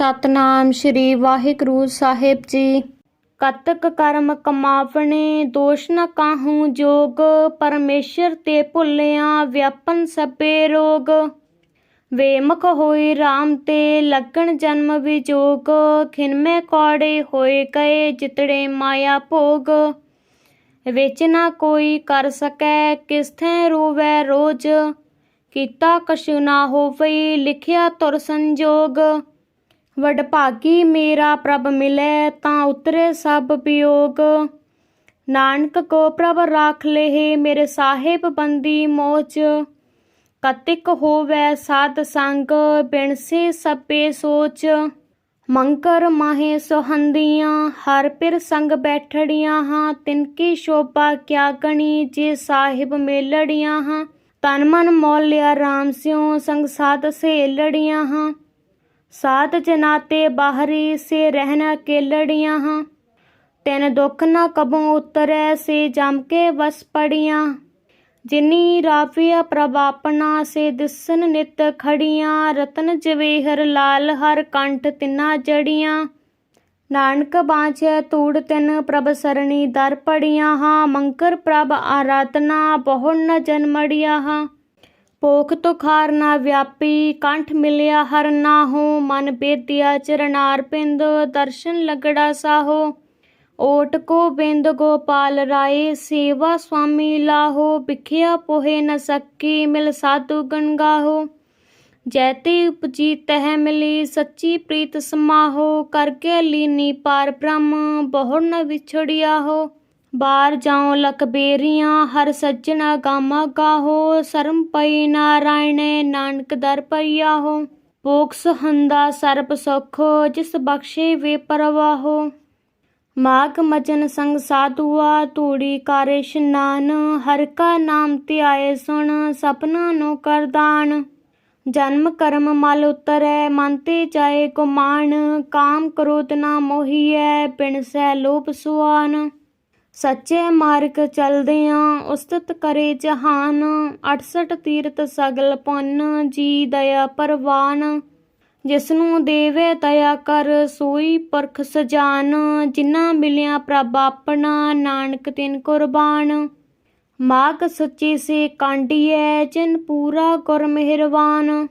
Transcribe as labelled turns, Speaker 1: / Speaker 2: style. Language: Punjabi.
Speaker 1: ਸਤਨਾਮ ਸ਼੍ਰੀ ਵਾਹਿਗੁਰੂ ਸਾਹਿਬ ਜੀ। ਕਤਕ ਕਰਮ ਕਮਾਵਣੇ, ਦੋਸ਼ ਨ ਕਾਹੂ ਜੋਗ। ਪਰਮੇਸ਼ਰ ਤੇ ਭੁੱਲਿਆ ਵਿਆਪਨ ਸਭੇ ਰੋਗ। ਵੇਮਕ ਹੋਈ RAM ਤੇ ਲੱਗਣ ਜਨਮ ਵਿਜੋਗ। ਖਿਨਮੇ ਕੌੜੇ ਹੋਏ ਗਏ ਜਿਤੜੇ ਮਾਇਆ ਭੋਗ। ਵਿੱਚ ਨਾ ਕੋਈ ਕਰ ਸਕੈ ਕਿਸ ਥੈ ਰੋਜ। ਕੀਤਾ ਕਛੁ ਨਾ ਹੋਵੇ ਲਿਖਿਆ ਤੁਰ ਸੰਜੋਗ। ਵਡਭਾਗੀ ਮੇਰਾ ਪ੍ਰਭ ਮਿਲੈ ਤਾਂ ਉਤਰੇ ਸਭ ਵਿਯੋਗ ਨਾਨਕ ਕੋ ਪ੍ਰਭ ਰਾਖ ਲੇਹ, ਮੇਰੇ ਸਾਹਿਬ ਬੰਦੀ ਮੋਚ। ਕਤਿਕ ਹੋਵੈ ਸਾਧ ਸੰਗ, ਬਿਨਸੇ ਸਭੇ ਸੋਚ। ਮੰਕਰ ਮਾਹੇ ਸੁਹੰਦੀਆਂ, ਹਰ ਪਿਰ ਸੰਗ ਬੈਠੜੀਆਂ ਹਾਂ। ਤਿਨ ਕੀ ਸ਼ੋਭਾ ਕਿਆ ਗਣੀ, ਜੇ ਸਾਹਿਬ ਮੇਲੜੀਆਂ ਹਾਂ। ਤਨ ਮਨ ਮੋਲ ਲਿਆ ਸਿਉ, ਸੰਗ ਸਾਧ ਸਹੇਲੜੀਆਂ ਹਾਂ। ਸਾਧ ਜਨਾਤੇ ਬਾਹਰੀ ਸੇ ਰਹਿਣਾ ਕੇਲੜੀਆਂ ਹਾਂ। ਤੈਨ ਦੁੱਖ ਨਾ ਕਬੋਂ ਉਤਰੈ ਸੇ ਜਮ ਕੇ ਵਸ ਪੜੀਆਂ। ਜਿਨੀ ਰਾਫੀਆ ਪ੍ਰਭ ਆਪਣਾ ਸੇ ਦਿਸਨ ਨਿਤ ਖੜੀਆਂ। ਰਤਨ ਜਵੇਹਰ ਲਾਲ ਹਰ ਕੰਠ ਤਿਨਾ ਜੜੀਆਂ। ਨਾਨਕ ਬਾਝੈ ਤੂੜ ਤਿਨ ਪ੍ਰਭ ਸਰਣੀ ਦਰ ਪੜੀਆਂ ਹਾਂ। ਮੰਕਰ ਪ੍ਰਭ ਆਰਾਧਨਾ ਬਹੁ ਨ ਜਨਮੜੀਆਂ ਹਾਂ। ਪੋਖ ਤੁਖਾਰ ਨਾ ਵਿਆਪੀ, ਕੰਠ ਮਿਲਿਆ ਹਰ ਨਾਹੋ, ਮਨ ਬੇਦਿਆ ਚਰਨਾਰ ਪਿੰਦ, ਦਰਸ਼ਨ ਲਗੜਾ ਸਾਹੋ। ਓਟ ਕੋ ਬਿੰਦ ਗੋਪਾਲ ਰਾਏ, ਸੇਵਾ ਸੁਆਮੀ ਲਾਹੋ ਬਿਖਿਆ ਪੋਹੇ ਨ ਸਕੀ, ਮਿਲ ਸਾਧੂ ਗਣਗਾਹੋ ਜੈਤੇ ਉਪਜੀ ਤਹਿ ਮਿਲੀ, ਸੱਚੀ ਪ੍ਰੀਤ ਸਮਾਹੋ ਕਰਕੇ ਲੀਨੀ ਪਾਰ ਬ੍ਰਹਮ ਬਹੁੜ ਨ ਵਿਛੜਿਆ ਹੋ ਬਾਰ ਜਾਉ ਲਖ ਬੇਰੀਆਂ, ਹਰ ਸੱਜਣਾ ਗਾਮਾ ਗਾਹੋ, ਸਰਮ ਪਈ ਨਾਰਾਇਣੇ, ਨਾਨਕ ਦਰ ਪਈਆ ਹੋ। ਪੋਖਸ ਹੰਦਾ ਸਰਬ ਸੁਖ, ਜਿਸ ਬਖਸ਼ੇ ਵੇ ਪਰਵਾਹੋ। ਮਾਗ ਮਜਨ ਸੰਗ ਸਾਧੂਆ, ਤੂੜੀ ਕਾਰੇ ਇਸ਼ਨਾਨ, ਹਰ ਕਾ ਨਾਮ ਧਿਆਏ ਸੁਣ, ਸਪਨਾ ਨੂੰ ਕਰਦਾਨ ਜਨਮ ਕਰਮ ਮਲ ਉਤਰੈ, ਮਨ ਤੇ ਜਾਏ ਗੁਮਾਨ, ਕਾਮ ਕ੍ਰੋਧ ਨਾ ਮੋਹੀਐ ਪਿਣ ਸੈ ਲੋਭ ਸੁਆਨ। ਸੱਚੇ ਮਾਰਗ ਚਲਦਿਆਂ ਉਸਤਤ ਕਰੇ ਜਹਾਨ 68 ਤੀਰਤ ਸਗਲ ਪੁੰਨ, ਜੀ ਦਇਆ ਪਰਵਾਨ। ਜਿਸਨੂੰ ਦੇਵੇ ਦਇਆ ਕਰ, ਸੋਈ ਪਰਖ ਸਜਾਨ। ਜਿਨ੍ਹਾਂ ਮਿਲਿਆ ਪ੍ਰਭ ਆਪਣਾ, ਨਾਨਕ ਤਿਨ ਕੁਰਬਾਨ। ਮਾਗ ਸੱਚੀ ਸੇ ਕਾਂਡੀਐ, ਜਿਨ ਪੂਰਾ ਗੁਰ ਮਿਹਰਵਾਨ